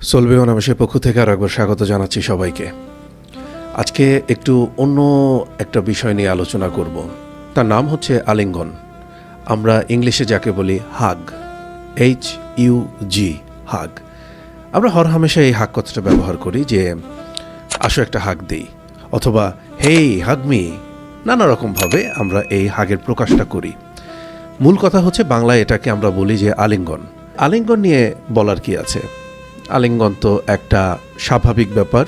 সলবে অনামেশের পক্ষ থেকে আর একবার স্বাগত জানাচ্ছি সবাইকে। আজকে একটু অন্য একটা বিষয় নিয়ে আলোচনা করব। তার নাম হচ্ছে আলিঙ্গন। আমরা ইংলিশে যাকে বলি হাগ। এইচ ইউ জি হাগ। আমরা হর হামেশা এই হাগ কথাটা ব্যবহার করি যে, আসো একটা হাগ দিই। অথবা, হেই হাগমি নানা রকমভাবে আমরা এই হাগের প্রকাশটা করি। মূল কথা হচ্ছে বাংলায় এটাকে আমরা বলি যে আলিঙ্গন। আলিঙ্গন নিয়ে বলার কি আছে? আলিঙ্গন তো একটা স্বাভাবিক ব্যাপার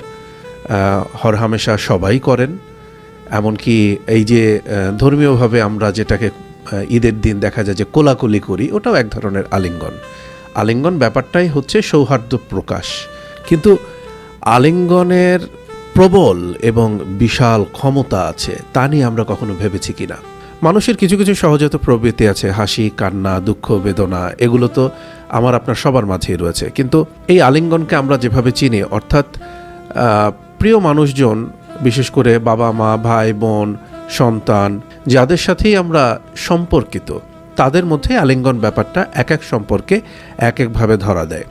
হরহামেশা সবাই করেন, এমনকি এই যে ধর্মীয়ভাবে আমরা যেটাকে ঈদের দিন দেখা যায় যে কোলাকুলি করি, ওটাও এক ধরনের আলিঙ্গন। আলিঙ্গন ব্যাপারটাই হচ্ছে সৌহার্দ্য প্রকাশ। কিন্তু আলিঙ্গনের প্রবল এবং বিশাল ক্ষমতা আছে, তা নিয়ে আমরা কখনো ভেবেছি কিনা? মানুষের কিছু কিছু সহজাত প্রবৃত্তি আছে, হাসি, কান্না, দুঃখ, বেদনা, এগুলো তো আমার আপনার সবার মাঝেই রয়েছে। কিন্তু এই আলিঙ্গনকে আমরা যেভাবে চিনি, অর্থাৎ প্রিয় মানুষজন, বিশেষ করে বাবা মা, ভাই, বোন, সন্তান, যাদের সাথেই আমরা সম্পর্কিত, তাদের মধ্যে আলিঙ্গন ব্যাপারটা এক এক সম্পর্কে এক একভাবে ধরা দেয়।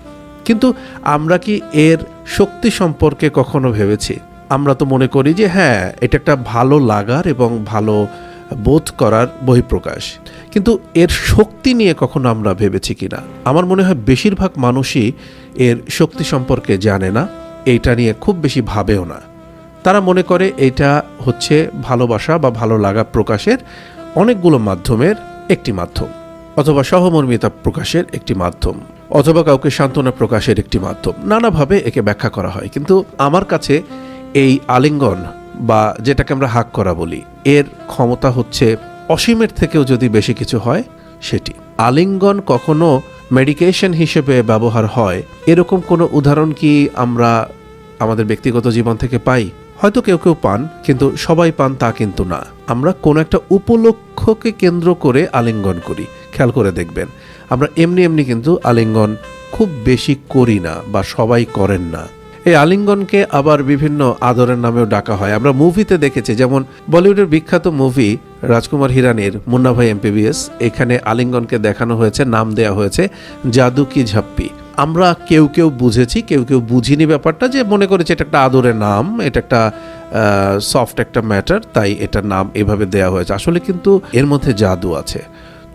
কিন্তু আমরা কি এর শক্তি সম্পর্কে কখনো ভেবেছি? আমরা তো মনে করি যে হ্যাঁ এটা একটা ভালো লাগার এবং ভালো বোধ করার বহিঃপ্রকাশ। কিন্তু এর শক্তি নিয়ে কখনো আমরা ভেবেছি কিনা? আমার মনে হয় বেশিরভাগ মানুষই এর শক্তি সম্পর্কে জানে না, এইটা নিয়ে খুব বেশি ভাবেও না। তারা মনে করে এটা হচ্ছে ভালোবাসা বা ভালো লাগা প্রকাশের অনেকগুলো মাধ্যমের একটি মাধ্যম, অথবা সহমর্মিতা প্রকাশের একটি মাধ্যম, অথবা কাউকে সান্ত্বনা প্রকাশের একটি মাধ্যম। নানাভাবে একে ব্যাখ্যা করা হয়। কিন্তু আমার কাছে এই আলিঙ্গন বা যেটাকে আমরা হাক করা বলি, এর ক্ষমতা হচ্ছে অসীমের থেকেও যদি বেশি কিছু হয়, সেটি। আলিঙ্গন কখনো মেডিকেশন হিসেবে ব্যবহার হয়, এরকম কোনো উদাহরণ কি আমরা আমাদের ব্যক্তিগত জীবন থেকে পাই? হয়তো কেউ কেউ পান, কিন্তু সবাই পান তা কিন্তু না। আমরা কোনো একটা উপলক্ষকে কেন্দ্র করে আলিঙ্গন করি, খেয়াল করে দেখবেন। আমরা এমনি এমনি কিন্তু আলিঙ্গন খুব বেশি করি না বা সবাই করেন না। এই আলিঙ্গনকে আবার বিভিন্ন আদরের নামেও ডাকা হয়। আমরা মুভিতে দেখেছি, যেমন বলিউডের বিখ্যাত মুভি রাজকুমার হিরানির মুন্না ভাই এমপিবিএস, এখানে আলিঙ্গনকে দেখানো হয়েছে, নাম দেয়া হয়েছে জাদু কি ঝাপ্পি। আমরা কেউ কেউ বুঝেছি, কেউ কেউ বুঝিনি ব্যাপারটা যে মনে করেছে এটা একটা আদরের নাম, এটা একটা সফট একটা ম্যাটার তাই এটার নাম এভাবে দেয়া হয়েছে। আসলে কিন্তু এর মধ্যে জাদু আছে,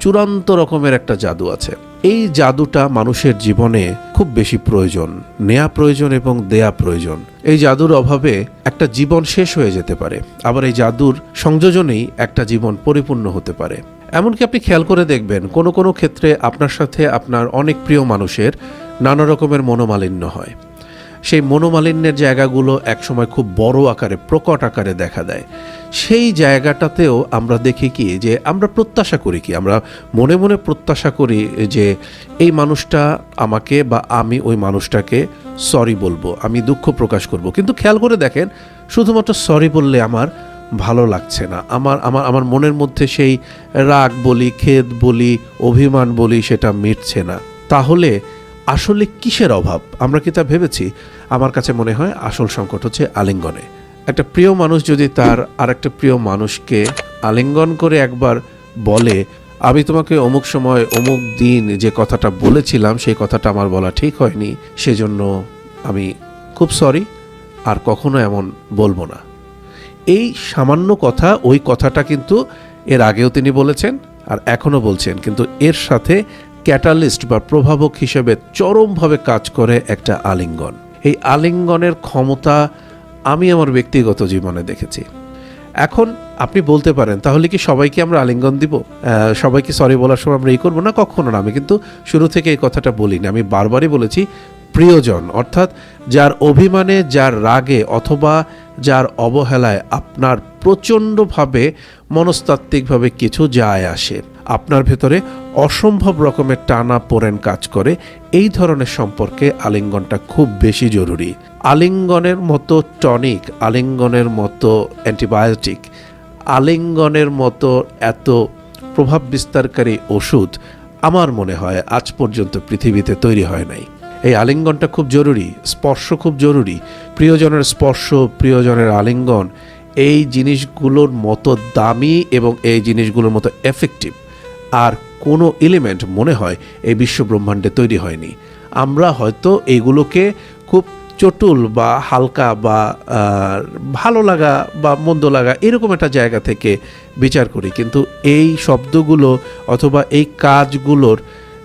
চূড়ান্ত রকমের একটা জাদু আছে। এই জাদুটা মানুষের জীবনে খুব বেশি প্রয়োজন, নেয়া প্রয়োজন এবং দেয়া প্রয়োজন। এই জাদুর অভাবে একটা জীবন শেষ হয়ে যেতে পারে, আবার এই জাদুর সংযোজনেই একটা জীবন পরিপূর্ণ হতে পারে। এমনকি আপনি খেয়াল করে দেখবেন, কোনো কোনো ক্ষেত্রে আপনার সাথে আপনার অনেক প্রিয় মানুষের নানা রকমের মনোমালিন্য হয়। সেই মনোমালিন্যের জায়গাগুলো একসময় খুব বড় আকারে, প্রকট আকারে দেখা দেয়। সেই জায়গাটাতেও আমরা দেখি কি, যে আমরা প্রত্যাশা করি কি, আমরা মনে মনে প্রত্যাশা করি যে এই মানুষটা আমাকে বা আমি ওই মানুষটাকে সরি বলব, আমি দুঃখ প্রকাশ করব। কিন্তু খেয়াল করে দেখেন, শুধুমাত্র সরি বললে আমার ভালো লাগছে না। আমার আমার আমার মনের মধ্যে সেই রাগ বলি, খেদ বলি, অভিমান বলি, সেটা মিটছে না। তাহলে আসলে কিসের অভাব? আমরা কি তা ভেবেছি? আমার কাছে মনে হয় আসল সংকট হচ্ছে আলিঙ্গনে। একটা প্রিয় মানুষ যদি তার আরেকটা প্রিয় মানুষকে আলিঙ্গন করে একবার বলে, আমি তোমাকে অমুক সময় অমুক দিন যে কথাটা বলেছিলাম, সেই কথাটা আমার বলা ঠিক হয়নি, সেজন্য আমি খুব সরি, আর কখনো এমন বলব না। এই সামান্য কথা, ওই কথাটা কিন্তু এর আগেও তিনি বলেছেন, আর এখনও বলছেন, কিন্তু এর সাথে ক্যাটালিস্ট বা প্রভাবক হিসেবে চরমভাবে কাজ করে একটা আলিঙ্গন। এই আলিঙ্গনের ক্ষমতা আমি আমার ব্যক্তিগত জীবনে দেখেছি। এখন আপনি বলতে পারেন, তাহলে কি সবাইকে আমরা আলিঙ্গন দিব? সবাইকে সরি বলার সময় আমরা এই করব না? কখনো না, আমি কিন্তু শুরু থেকে এই কথাটা বলিনি। আমি বারবারই বলেছি, প্রিয়জন, অর্থাৎ যার অভিমানে, যার রাগে অথবা যার অবহেলায় আপনার প্রচণ্ডভাবে মনস্তাত্ত্বিকভাবে কিছু যায় আসে। আপনার ভেতরে অসম্ভব রকমের টানা পোড়েন কাজ করে। এই ধরনের সম্পর্কে আলিঙ্গনটা খুব বেশি জরুরি। আলিঙ্গনের মতো টনিক, আলিঙ্গনের মতো অ্যান্টিবায়োটিক, আলিঙ্গনের মতো এত প্রভাব বিস্তারকারী ওষুধ আমার মনে হয় আজ পর্যন্ত পৃথিবীতে তৈরি হয় নাই। এই আলিঙ্গনটা খুব জরুরি, স্পর্শ খুব জরুরি। প্রিয়জনের স্পর্শ, প্রিয়জনের আলিঙ্গন এই জিনিসগুলোর মতো দামি এবং এই জিনিসগুলোর মতো এফেক্টিভ আর কোনো এলিমেন্ট মনে হয় এই বিশ্ব ব্রহ্মাণ্ডে তৈরি হয়নি। আমরা হয়তো এগুলোকে খুব চটুল বা হালকা বা ভালো লাগা বা মন্দ লাগা এরকম একটা জায়গা থেকে বিচার করি। কিন্তু এই শব্দগুলো অথবা এই কাজগুলোর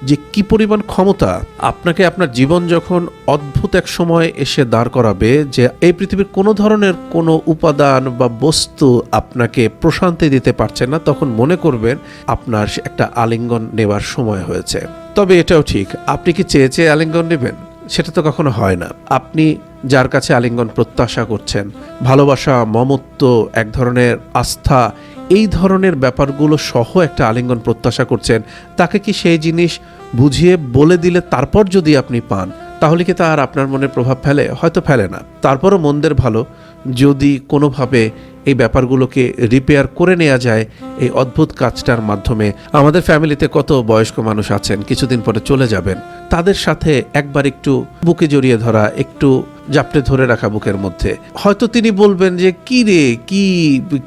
যে কি পরিমাণ ক্ষমতা আপনাকে আপনার জীবন যখন অদ্ভুত এক সময় এসে দাঁড় করাবে, যে এই পৃথিবীর কোনো ধরনের কোনো উপাদান বা বস্তু আপনাকে প্রশান্তি দিতে পারছে না, তখন মনে করবেন আপনার একটা আলিঙ্গন নেওয়ার সময় হয়েছে। তবে এটাও ঠিক, আপনি কি চেয়ে চেয়ে আলিঙ্গন নেবেন? সেটা তো কখনো হয় না। আপনি যার কাছে আলিঙ্গন প্রত্যাশা করছেন, ভালোবাসা, মমত্ব, এক ধরনের আস্থা, এই ধরনের ব্যাপারগুলো সহ একটা আলিঙ্গন প্রত্যাশা করছেন, তাকে কি সেই জিনিস বুঝিয়ে বলে দিলে তারপর যদি আপনি পান, তাহলে কি তা আর আপনার মনে প্রভাব ফেলে? হয়তো ফেলে না। তারপরও মন্দের ভালো, যদি কোনোভাবে এই ব্যাপারগুলোকে রিপেয়ার করে নেওয়া যায় এই অদ্ভুত কাজটার মাধ্যমে। আমাদের ফ্যামিলিতে কত বয়স্ক মানুষ আছেন, কিছুদিন পরে চলে যাবেন। তাদের সাথে একবার একটু বুকে জড়িয়ে ধরা, একটু জাপটে ধরে রাখা বুকের মধ্যে। হয়তো তিনি বলবেন যে, কি রে, কি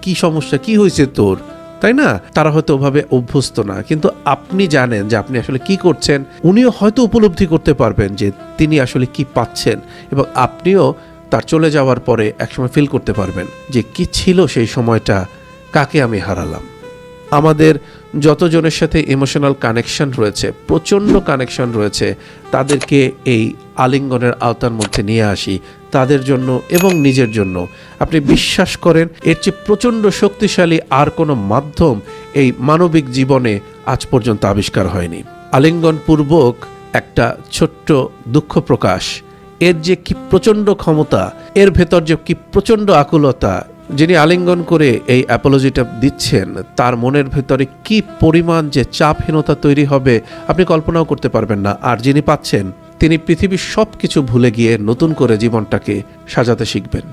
কি সমস্যা, কি হয়েছে তোর? তাই না? তারা হয়তো ওভাবে অভ্যস্ত না। কিন্তু আপনি জানেন যে আপনি আসলে কি করছেন। উনিও হয়তো উপলব্ধি করতে পারবেন যে তিনি আসলে কি পাচ্ছেন। এবং আপনিও তার চলে যাওয়ার পরে একসময় ফিল করতে পারবেন যে কি ছিল সেই সময়টা, কাকে আমি হারালাম। আমাদের যতজনের সাথে ইমোশনাল কানেকশন রয়েছে, প্রচণ্ড কানেকশন রয়েছে, তাদেরকে এই আলিঙ্গনের আওতার মধ্যে নিয়ে আসি, তাদের জন্য এবং নিজের জন্য। আপনি বিশ্বাস করেন, এর চেয়ে প্রচণ্ড শক্তিশালী আর কোনো মাধ্যম এই মানবিক জীবনে আজ পর্যন্ত আবিষ্কার হয়নি। আলিঙ্গন পূর্বক একটা ছোট্ট দুঃখ প্রকাশ এর যে কি প্রচণ্ড ক্ষমতা, এর ভেতর যে কি প্রচণ্ড আকুলতা যিনি আলিঙ্গন করে এই অ্যাপোলজিটা দিচ্ছেন, তার মনের ভেতরে কি পরিমাণ যে চাপহীনতা তৈরি হবে, আপনি কল্পনাও করতে পারবেন না। আর যিনি পাচ্ছেন, তিনি পৃথিবীর সব কিছু ভুলে গিয়ে নতুন করে জীবনটাকে সাজাতে শিখবেন।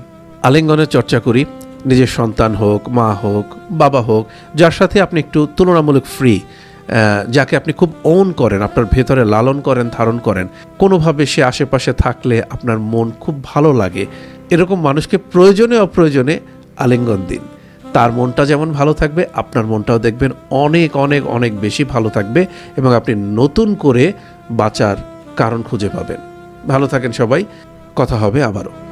আলিঙ্গনের চর্চা করি, নিজের সন্তান হোক, মা হোক, বাবা হোক, যার সাথে আপনি একটু তুলনামূলক ফ্রি যাকে আপনি খুব ওন করেন, আপনার ভেতরে লালন করেন, ধারণ করেন, কোনোভাবে সে আশেপাশে থাকলে আপনার মন খুব ভালো লাগে। এরকম মানুষকে প্রয়োজনে অপ্রয়োজনে আলিঙ্গন দিন। তার মনটা যেমন ভালো থাকবে, আপনার মনটাও দেখবেন অনেক অনেক অনেক বেশি ভালো থাকবে এবং আপনি নতুন করে বাঁচার কারণ খুঁজে পাবেন। ভালো থাকেন সবাই। কথা হবে আবারও।